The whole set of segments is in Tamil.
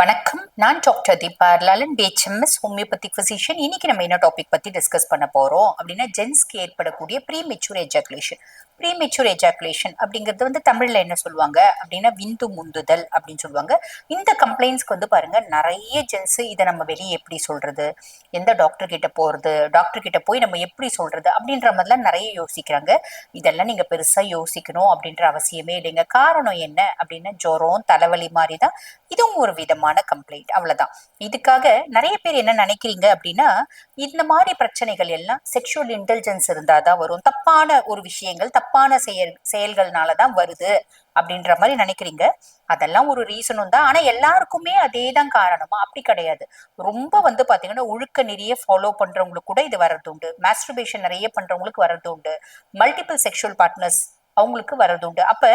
வணக்கம். நான் doctor Deepa Lalan BHMS homeopathic physician இன்னைக்கு நம்ம என்ன டாபிக் பத்தி டிஸ்கஸ் பண்ண போறோம் அப்படின்னா ஜென்ஸ்க்கு ஏற்படக்கூடிய premature ejaculation premature ejaculation அப்படிங்கிறது வந்து தமிழ்ல என்ன சொல்லுவாங்க அப்படின்னா விந்து முந்துதல் அப்படின்னு சொல்லுவாங்க. இந்த கம்ப்ளைண்ட்ஸ்க்கு வந்து பாருங்க நிறைய ஜென்ஸ் இதை நம்ம வெளியே எப்படி சொல்றது? எந்த டாக்டர் கிட்ட போறது? டாக்டர் கிட்ட போய் நம்ம எப்படி சொல்றது? அப்படின்ற மாதிரிலாம் நிறைய யோசிக்கிறாங்க. இதெல்லாம் நீங்க பெருசா யோசிக்கணும் அப்படின்ற அவசியமே இல்லைங்க. காரணம் என்ன அப்படின்னா ஜுரம் தலைவலி மாதிரி தான் இதுவும் ஒரு விதமான கம்ப்ளைண்ட் அவ்வளவுதான். இதுக்காக நிறைய பேர் என்ன நினைக்கிறீங்க அப்படின்னா இந்த மாதிரி பிரச்சனைகள் எல்லாம் செக்ஷுவல் இன்டெலிஜென்ஸ் இருந்தாதான் வரும். தப்பான ஒரு விஷயங்கள் தப்பான செயல் செயல்கள்னால தான் வருது அப்படின்ற மாதிரி நினைக்கிறீங்க. அதெல்லாம் ஒரு ரீசனும் தான். ஆனா எல்லாருக்குமே அதே தான் காரணமா? அப்படி கிடையாது. ரொம்ப வந்து பாத்தீங்கன்னா ஒழுக்க நிறைய ஃபாலோ பண்றவங்களுக்கு கூட இது வர்றது உண்டு. மாஸ்டர்பேஷன் நிறைய பண்றவங்களுக்கு வர்றது உண்டு. மல்டிபிள் செக்ஷுவல் பார்ட்னர்ஸ் அவங்களுக்கு வர்றது உண்டு. அப்போ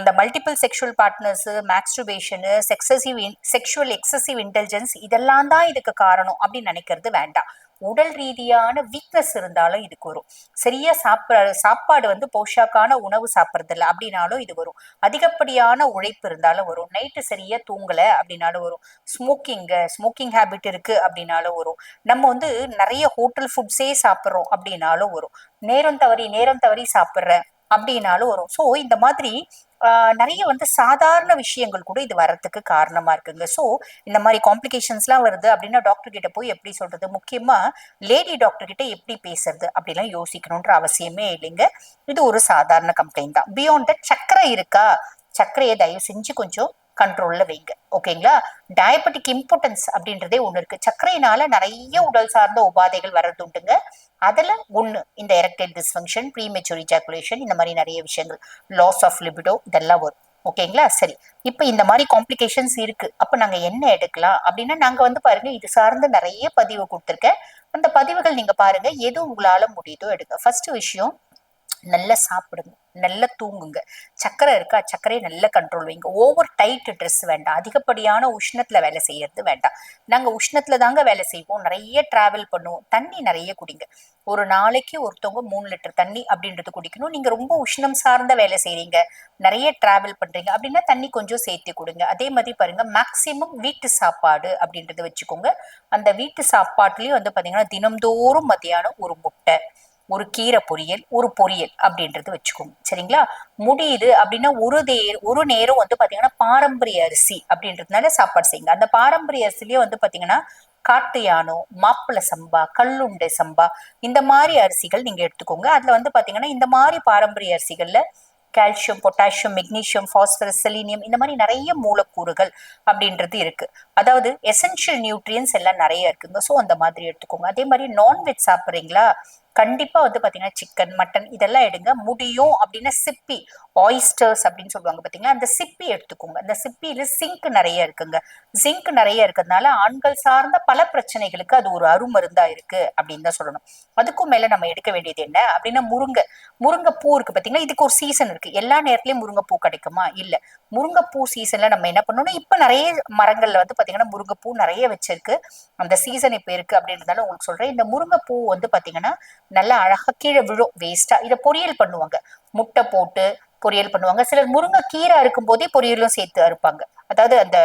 அந்த மல்டிபிள் செக்ஷுவல் பார்ட்னர்ஸ் மேக்ஸ்டுபேஷனு செக்ஸசிவ் செக்ஷுவல் எக்ஸசிவ் இன்டெலிஜென்ஸ் இதெல்லாம் தான் இதுக்கு காரணம் அப்படின்னு நினைக்கிறது வேண்டாம். உடல் ரீதியான வீக்னஸ் இருந்தாலும் இதுக்கு வரும். சரியா சாப்பிட சாப்பாடு வந்து போஷாக்கான உணவு சாப்பிட்றது இல்லை அப்படின்னாலும் இது வரும். அதிகப்படியான உழைப்பு இருந்தாலும் வரும். நைட்டு சரியா தூங்கல அப்படின்னாலும் வரும். ஸ்மோக்கிங்கு ஸ்மோக்கிங் ஹேபிட் இருக்கு அப்படின்னாலும் வரும். நம்ம வந்து நிறைய ஹோட்டல் ஃபுட்ஸே சாப்பிட்றோம் அப்படின்னாலும் வரும். நேரம் தவறி நேரம் தவறி சாப்பிட்ற அப்படின்னாலும் வரும். ஸோ இந்த மாதிரி நிறைய வந்து சாதாரண விஷயங்கள் கூட இது வரத்துக்கு காரணமா இருக்குங்க. ஸோ இந்த மாதிரி காம்ப்ளிகேஷன்ஸ்லாம் வருது அப்படின்னா டாக்டர் கிட்ட போய் எப்படி சொல்றது? முக்கியமா லேடி டாக்டர் கிட்ட எப்படி பேசுறது? அப்படிலாம் யோசிக்கணுன்ற அவசியமே இல்லைங்க. இது ஒரு சாதாரண கம்ப்ளைண்ட் தான். பியாண்ட் தட் சக்கரை இருக்கா? சக்கரையை தயவு செஞ்சு கொஞ்சம் கண்ட்ரோல்ல வைங்க. ஓகேங்களா டயபெட்டிக் இம்பார்ட்டன்ஸ் அப்படின்றதே ஒண்ணு இருக்கு. சர்க்கரையினால நிறைய உடல் சார்ந்த உபாதைகள் வர்றது உண்டுங்க. அதுல ஒண்ணு இந்த எரக்டைல் டிஸ்ஃபங்க்ஷன் ப்ரீமெச்சூர் இஜாகுலேஷன் இந்த மாதிரி நிறைய விஷயங்கள். லாஸ் ஆஃப் லிபிடோ இதெல்லாம் வரும். ஓகேங்களா சரி. இப்போ இந்த மாதிரி காம்ப்ளிகேஷன்ஸ் இருக்கு. அப்போ நாங்கள் என்ன எடுக்கலாம்? அப்படின்னா நாங்கள் வந்து பாருங்க இது சார்ந்து நிறைய பதிவு கொடுத்துருக்கேன். அந்த பதிவுகள் நீங்கள் பாருங்க எது உங்களால் முடியுதோ எடுங்க. ஃபர்ஸ்ட் விஷயம் நல்லா சாப்பிடுங்க நல்லா தூங்குங்க. சக்கரை இருக்கா? சக்கரையை நல்லா கண்ட்ரோல் வைங்க. ஓவர் டைட் ட்ரெஸ் வேண்டாம். அதிகப்படியான உஷ்ணத்துல வேலை செய்யறது வேண்டாம். நாங்க உஷ்ணத்துல தாங்க வேலை செய்வோம். நிறைய டிராவல் பண்ணுவோம். தண்ணி நிறைய குடிங்க. ஒரு நாளைக்கு ஒருத்தவங்க மூணு லிட்டர் தண்ணி அப்படின்றது குடிக்கணும். நீங்க ரொம்ப உஷ்ணம் சார்ந்த வேலை செய்றீங்க. நிறைய டிராவல் பண்றீங்க. அப்படின்னா தண்ணி கொஞ்சம் சேர்த்து கொடுங்க. அதே மாதிரி பாருங்க. மேக்சிமம் வீட்டு சாப்பாடு அப்படின்றத வச்சுக்கோங்க. அந்த வீட்டு சாப்பாட்டுலயும் வந்து பாத்தீங்கன்னா தினம்தோறும் மத்தியானம் ஒரு முட்டை. ஒரு கீரை பொரியல் ஒரு பொரியல் அப்படின்றது வச்சுக்கோங்க. சரிங்களா? முடியுது அப்படின்னா ஒரு தே ஒரு நேரம் வந்து பாத்தீங்கன்னா பாரம்பரிய அரிசி அப்படின்றதுனால சாப்பாடு செய்யுங்க. அந்த பாரம்பரிய அரிசிலேயே வந்து பாத்தீங்கன்னா காட்டு யானோ மாப்பிள சம்பா கல்லுண்டை சம்பா இந்த மாதிரி அரிசிகள் நீங்க எடுத்துக்கோங்க. அதுல வந்து பாத்தீங்கன்னா இந்த மாதிரி பாரம்பரிய அரிசிகள்ல calcium potassium magnesium phosphorus selenium இந்த மாதிரி நிறைய மூலக்கூறுகள் அப்படின்றது இருக்கு. அதாவது எசென்ஷியல் நியூட்ரியன்ஸ் எல்லாம் நிறைய இருக்குங்க. ஸோ அந்த மாதிரி எடுத்துக்கோங்க. அதே மாதிரி நான்வெஜ் சாப்பிட்றீங்களா? கண்டிப்பா வந்து பாத்தீங்கன்னா சிக்கன் மட்டன் இதெல்லாம் எடுங்க. முடியும் அப்படின்னா சிப்பி ஆயிஸ்டர்ஸ் அப்படின்னு சொல்லுவாங்க பாத்தீங்கன்னா அந்த சிப்பி எடுத்துக்கோங்க. அந்த சிப்பியில சிங்க் நிறைய இருக்குங்க. ஜிங்க் நிறைய இருக்கிறதுனால ஆண்கள் சார்ந்த பல பிரச்சனைகளுக்கு அது ஒரு அருமருந்தா இருக்கு அப்படின்னு தான் சொல்லணும். அதுக்கும் மேல நம்ம எடுக்க வேண்டியது என்ன? அப்படின்னா முருங்கை. முருங்கை பூ இருக்கு பாத்தீங்கன்னா இதுக்கு ஒரு சீசன் இருக்கு. எல்லா நேரத்திலயும் முருங்கைப்பூ கிடைக்குமா? இல்ல. முருங்கைப்பூ சீசன்ல நம்ம என்ன பண்ணணும்? இப்ப நிறைய மரங்கள்ல வந்து பாத்தீங்கன்னா முருங்கைப்பூ நிறைய வச்சிருக்கு. அந்த சீசன் இப்ப இருக்கு அப்படின்றதால உங்களுக்கு சொல்றேன். இந்த முருங்கைப்பூ வந்து பாத்தீங்கன்னா நல்லா அழகா கீழே விழும். வேஸ்டா இதை பொரியல் பண்ணுவாங்க. முட்டை போட்டு பொரியல் பண்ணுவாங்க. சிலர் முருங்கை கீரை அறுக்கும் போதே பொரியலும் சேர்த்து அறுப்பாங்க. அதாவது அந்த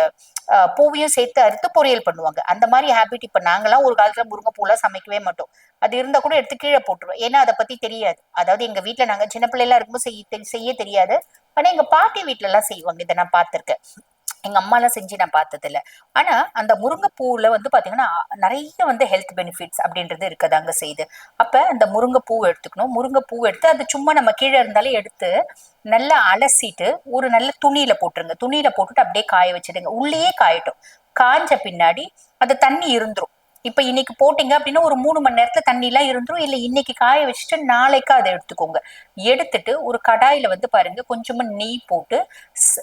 பூவையும் சேர்த்து அறுத்து பொரியல் பண்ணுவாங்க. அந்த மாதிரி ஹேபிட் இப்ப நாங்களாம் ஒரு காலத்துல முருங்கை பூலாம் சமைக்கவே மாட்டோம். அது இருந்தா கூட எடுத்து கீழே போட்டுருவோம். ஏன்னா அதை பத்தி தெரியாது. அதாவது எங்க வீட்டுல நாங்க சின்ன பிள்ளைலாம் இருக்கும்போது செய்ய செய்ய தெரியாது. ஆனா எங்க பாட்டி வீட்டுல எல்லாம் செய்வாங்க. இதை நான் பார்த்திருக்கேன். எங்க அம்மாலாம் செஞ்சு நான் பார்த்தது இல்ல ஆனா அந்த முருங்கைப்பூவில் வந்து பாத்தீங்கன்னா நிறைய வந்து ஹெல்த் பெனிஃபிட்ஸ் அப்படின்றது இருக்கதாங்க செய்யுது. அப்ப அந்த முருங்கைப்பூ எடுத்துக்கணும். முருங்கைப்பூ எடுத்து அது சும்மா நம்ம கீழே இருந்தாலே எடுத்து நல்லா அலசிட்டு ஒரு நல்ல துணியில போட்டுருங்க. துணியில போட்டுட்டு அப்படியே காய வச்சிடுங்க. உள்ளேயே காயட்டும். காஞ்ச பின்னாடி அந்த தண்ணி இருந்துரும். இப்ப இன்னைக்கு போட்டீங்க அப்படின்னா ஒரு மூணு மணி நேரத்துல தண்ணி எல்லாம் இருந்துரும். இல்ல இன்னைக்கு காய வச்சுட்டு நாளைக்கு அதை எடுத்துக்கோங்க. எடுத்துட்டு ஒரு கடாயில வந்து பாருங்க கொஞ்சமா நெய் போட்டு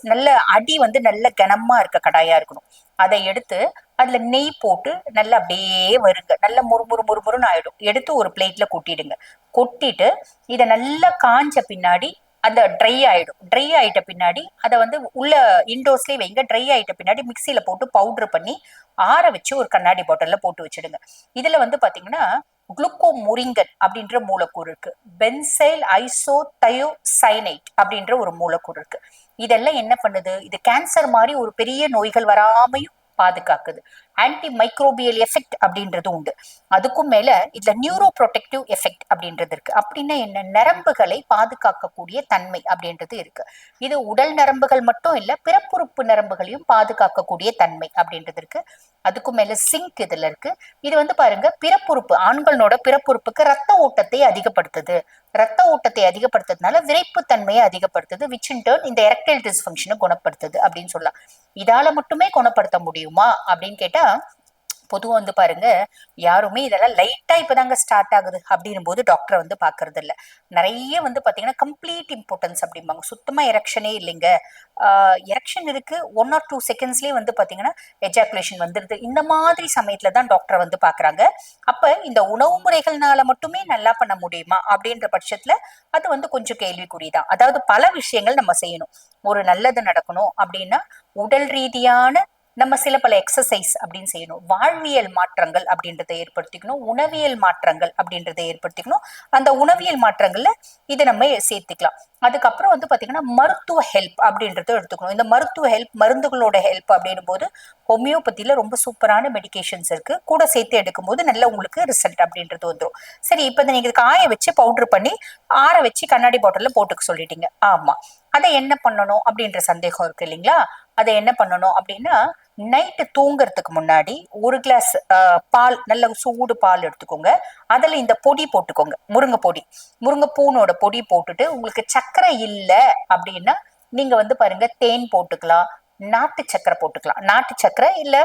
நல்ல அடி வந்து நல்ல கனமா இருக்க கடாயா இருக்கணும். அதை எடுத்து அதுல நெய் போட்டு நல்லா அப்படியே வருங்க. நல்லா முறு முறு முறு ஆயிடும். எடுத்து ஒரு பிளேட்ல கொட்டிடுங்க. கொட்டிட்டு இதை நல்லா காஞ்ச பின்னாடி அந்த ட்ரை ஆயிடும். ட்ரை ஆயிட்ட பின்னாடி அதை வந்து உள்ள இண்டோர்ஸ்லயே வைங்க. ட்ரை ஆயிட்ட பின்னாடி மிக்சியில போட்டு பவுடர் பண்ணி ஆற வச்சு ஒரு கண்ணாடி பாட்டில்ல போட்டு வச்சிடுங்க. இதுல வந்து பாத்தீங்கன்னா குளுக்கோ முரிங்கன் அப்படின்ற மூலக்கூறு இருக்கு. பென்சைல் ஐசோ தயோ சைனைட் அப்படின்ற ஒரு மூலக்கூறு இருக்கு. இதெல்லாம் என்ன பண்ணுது? இது கேன்சர் மாதிரி ஒரு பெரிய நோய்கள் வராமையும் பாதுகாக்குது. ஆன்டி மைக்ரோபியல் எஃபெக்ட் அப்படின்றது உண்டு. அதுக்கும் மேல இதுல நியூரோ ப்ரொடெக்டிவ் எஃபெக்ட் அப்படின்றது இருக்கு. அப்படின்னா என்ன? நரம்புகளை பாதுகாக்கக்கூடிய தன்மை அப்படின்றது இருக்கு. இது உடல் நரம்புகள் மட்டும் இல்ல பிறப்புறுப்பு நரம்புகளையும் பாதுகாக்கக்கூடிய தன்மை அப்படின்றது இருக்கு. அதுக்கும் மேல சிங்க் இதுல இருக்கு. இது வந்து பாருங்க பிறப்புறுப்பு ஆண்களோட பிறப்புறுப்புக்கு ரத்த ஓட்டத்தை அதிகப்படுத்துது. ரத்த ஓட்டத்தை அதிகப்படுத்துறதுனால விரைப்பு தன்மையை அதிகப்படுத்துது விச் இன் டேர்ன் இந்த எரக்டைல் டிஸ்ஃபங்க்ஷனை குணப்படுத்துது அப்படின்னு சொல்லலாம். இதால மட்டுமே குணப்படுத்த முடியுமா அப்படின்னு கேட்டா பொதுவாக வந்து பாருங்க யாருமே இதெல்லாம் லைட்டாக இப்போ தாங்க ஸ்டார்ட் ஆகுது அப்படின்னும் போது டாக்டரை வந்து பார்க்கறது இல்லை. நிறைய வந்து பார்த்தீங்கன்னா கம்ப்ளீட் இம்பார்ட்டன்ஸ் அப்படிம்பாங்க. சுத்தமாக எரக்ஷனே இல்லைங்க. எரக்ஷன் இருக்கு. ஒன் ஆர் டூ செகண்ட்ஸ்லேயே வந்து பார்த்தீங்கன்னா எஜாகுலேஷன் வந்துடுது இந்த மாதிரி சமயத்தில் தான் டாக்டரை வந்து பார்க்குறாங்க அப்போ இந்த உணவு முறைகள்னால மட்டுமே நல்லா பண்ண முடியுமா அப்படின்ற பட்சத்தில் அது வந்து கொஞ்சம் கேள்விக்குறி தான் அதாவது பல விஷயங்கள் நம்ம செய்யணும். ஒரு நல்லது நடக்கணும் அப்படின்னா உடல் ரீதியான நம்ம சில பல எக்ஸசைஸ் அப்படின்னு செய்யணும். வாழ்வியல் மாற்றங்கள் அப்படின்றத ஏற்படுத்திக்கணும். உணவியல் மாற்றங்கள் அப்படின்றத ஏற்படுத்திக்கணும். அந்த உணவியல் மாற்றங்கள்ல இதை நம்ம சேர்த்துக்கலாம். அதுக்கப்புறம் வந்து பாத்தீங்கன்னா மருத்துவ ஹெல்ப் அப்படின்றத எடுத்துக்கணும். இந்த மருத்துவ ஹெல்ப் மருந்துகளோட ஹெல்ப் அப்படின்னும் போது ஹோமியோபதியில ரொம்ப சூப்பரான மெடிகேஷன்ஸ் இருக்கு. கூட சேர்த்து எடுக்கும்போது நல்ல உங்களுக்கு ரிசல்ட் அப்படின்றது வந்துடும் சரி இப்போ நீங்க இதுக்கு காய வச்சு பவுடர் பண்ணி ஆற வச்சு கண்ணாடி பாட்டில போட்டுக்க சொல்லிட்டீங்க. ஆமா. அதை என்ன பண்ணணும் அப்படின்ற சந்தேகம் இருக்கு இல்லைங்களா? அதை என்ன பண்ணணும் அப்படின்னா நைட்டு தூங்குறதுக்கு முன்னாடி ஒரு கிளாஸ் பால் நல்ல சூடு பால் எடுத்துக்கோங்க. அதில் இந்த பொடி போட்டுக்கோங்க. முருங்கை பொடி. முருங்கை பூனோட பொடி போட்டுட்டு உங்களுக்கு சர்க்கரை இல்லை அப்படின்னா நீங்கள் வந்து பாருங்க தேன் போட்டுக்கலாம் நாட்டு சர்க்கரை போட்டுக்கலாம். நாட்டு சர்க்கரை இல்லை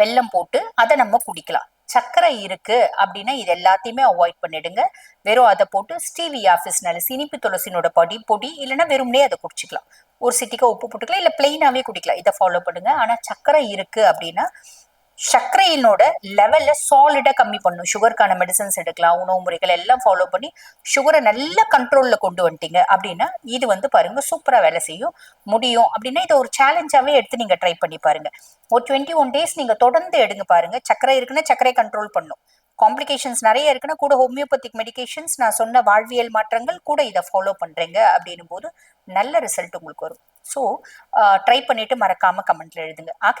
வெல்லம் போட்டு அதை நம்ம குடிக்கலாம். சர்க்கரை இருக்கு அப்படின்னா இது எல்லாத்தையுமே அவாய்ட் பண்ணிடுங்க. வெறும் அதை போட்டு ஸ்டீவியா ஃபிஸ்னால சினிப்பு துளசினோட பொடி பொடி இல்லைன்னா வெறும்னே அதை குடிச்சிக்கலாம். ஒரு சிட்டிக்கா உப்பு போட்டுக்கலாம் இல்லை பிளெயினாகவே குடிக்கலாம். இதை ஃபாலோ பண்ணுங்க. ஆனா சர்க்கரை இருக்கு அப்படின்னா சர்க்கரையினோட லெவல்ல சாலிடா கம்மி பண்ணும். சுகருக்கான மெடிசன்ஸ் எடுக்கலாம் உணவு முறைகள் எல்லாம் ஃபாலோ பண்ணி சுகரை நல்ல கண்ட்ரோல்ல கொண்டு வந்துட்டீங்க அப்படின்னா இது வந்து பாருங்க சூப்பரா வேலை செய்யும். முடியும். அப்படின்னா இதை ஒரு சேலஞ்சாவே எடுத்து நீங்க ட்ரை பண்ணி பாருங்க. ஒரு டுவெண்ட்டி ஒன் டேஸ் நீங்க தொடர்ந்து எடுங்க பாருங்க. சர்க்கரை இருக்குன்னா சர்க்கரை கண்ட்ரோல் பண்ணும். காம்ப்ளிகேஷன்ஸ் நிறைய இருக்குன்னா கூட ஹோமியோபதிக் மெடிகேஷன்ஸ் நான் சொன்ன வாழ்வியல் மாற்றங்கள் கூட இதை ஃபாலோ பண்றீங்க அப்படின்னும் போது நல்ல ரிசல்ட் உங்களுக்கு வரும். ஸோ ட்ரை பண்ணிட்டு மறக்காம கமெண்ட்ல எழுதுங்க. ஆக